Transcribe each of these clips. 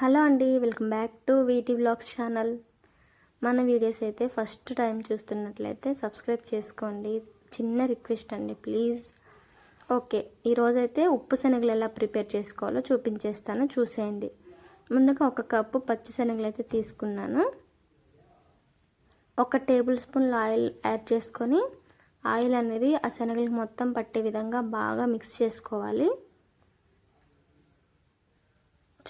Hello అండి welcome back to VT vlogs channel. మన videos అయితే ఫస్ట్ టైం చూస్తున్నట్లయితే సబ్స్క్రైబ్ చేసుకోండి. చిన్న రిక్వెస్ట్ అండి ప్లీజ్. ఓకే ఈరోజైతే ఉప్పు శనగలు ఎలా ప్రిపేర్ చేసుకోవాలో చూపించేస్తాను చూసేయండి. ముందుగా ఒక కప్పు పచ్చి శనగలు అయితే తీసుకున్నాను. ఒక టేబుల్ స్పూన్ ఆయిల్ యాడ్ చేసుకొని ఆయిల్ అనేది ఆ శనగలకు మొత్తం పట్టే విధంగా బాగా మిక్స్ చేసుకోవాలి.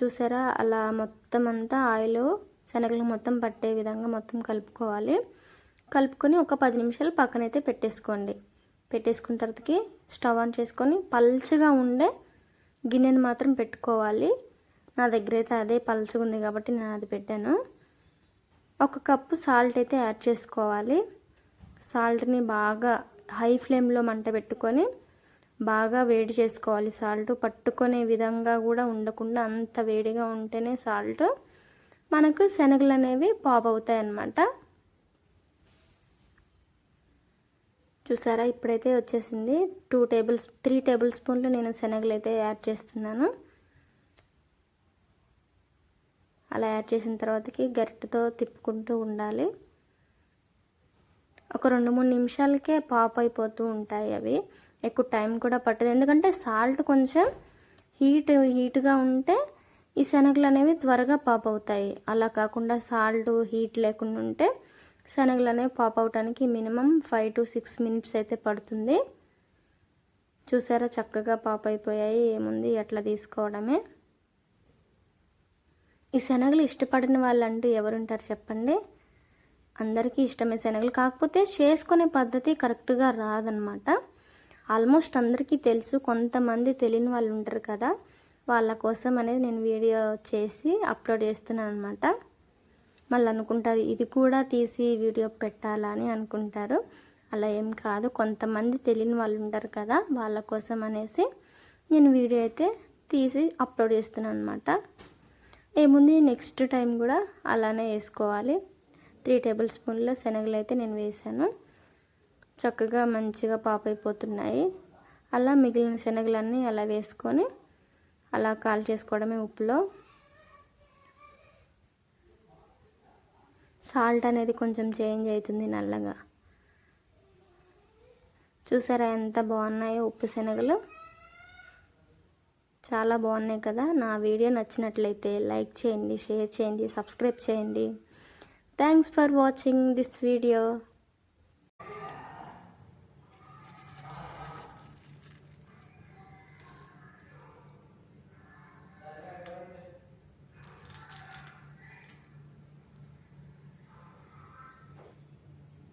చూసారా? అలా మొత్తం అంతా ఆయిల్ శనగలు మొత్తం పట్టే విధంగా మొత్తం కలుపుకోవాలి. కలుపుకొని ఒక పది నిమిషాలు పక్కనైతే పెట్టేసుకోండి. పెట్టేసుకున్న తర్వాతకి స్టవ్ ఆన్ చేసుకొని పల్చగా ఉండే గిన్నెని మాత్రం పెట్టుకోవాలి. నా దగ్గర అయితే అదే పల్చగా ఉంది కాబట్టి నేను అది పెట్టాను. ఒక కప్పు సాల్ట్ అయితే యాడ్ చేసుకోవాలి. సాల్ట్ని బాగా హై ఫ్లేమ్లో మంట పెట్టుకొని బాగా వేడి చేసుకోవాలి. సాల్ట్ పట్టుకునే విధంగా కూడా ఉండకుండా అంత వేడిగా ఉంటేనే సాల్ట్ మనకు శనగలు అనేవి పాప్ అవుతాయి అన్నమాట. చూసారా? ఇప్పుడైతే వచ్చేసింది టూ టేబుల్స్ త్రీ టేబుల్ స్పూన్లు నేను శనగలు అయితే యాడ్ చేస్తున్నాను. అలా యాడ్ చేసిన తర్వాతకి గరిటతో తిప్పుకుంటూ ఉండాలి. ఒక రెండు మూడు నిమిషాలకే పాప్ అయిపోతూ ఉంటాయి అవి. ఎక్కువ టైం కూడా పట్టదు. ఎందుకంటే సాల్ట్ కొంచెం హీట్ హీట్గా ఉంటే ఈ శనగలు అనేవి త్వరగా పాప్ అవుతాయి. అలా కాకుండా సాల్ట్ హీట్ లేకుండా ఉంటే శనగలు అనేవి పాప్ అవటానికి minimum five to six minutes అయితే పడుతుంది. చూసారా? చక్కగా పాప్ అయిపోయాయి. ఏముంది? ఎట్లా తీసుకోవడమే. ఈ శనగలు ఇష్టపడిన వాళ్ళంటూ ఎవరుంటారు చెప్పండి? అందరికీ ఇష్టమే శనగలు. కాకపోతే చేసుకునే పద్ధతి కరెక్ట్గా రాదనమాట ఆల్మోస్ట్ అందరికీ తెలుసు కొంతమంది తెలియని వాళ్ళు ఉంటారు కదా. వాళ్ళ కోసం అనేది నేను వీడియో చేసి అప్లోడ్ చేస్తున్నాను అనమాట మళ్ళీ అనుకుంటారు ఇది కూడా తీసి వీడియో పెట్టాలని అనుకుంటారు. అలా ఏం కాదు కొంతమంది తెలియని వాళ్ళు ఉంటారు కదా వాళ్ళ కోసం అనేసి నేను వీడియో అయితే తీసి అప్లోడ్ చేస్తున్నాను అనమాట ఏముంది నెక్స్ట్ టైం కూడా అలానే వేసుకోవాలి. త్రీ టేబుల్ స్పూన్ల శనగలు అయితే నేను వేసాను. చక్కగా మంచిగా పాప అయిపోతున్నాయి అలా మిగిలిన శనగలన్నీ అలా వేసుకొని అలా కాల్ చేసుకోవడమే ఉప్పులో. సాల్ట్ అనేది కొంచెం చేంజ్ అవుతుంది నల్లగా. చూసారా ఎంత బాగున్నాయో ఉప్పు శనగలు? చాలా బాగున్నాయి కదా. నా వీడియో నచ్చినట్లయితే లైక్ చేయండి షేర్ చేయండి సబ్స్క్రైబ్ చేయండి. Thanks for watching this video.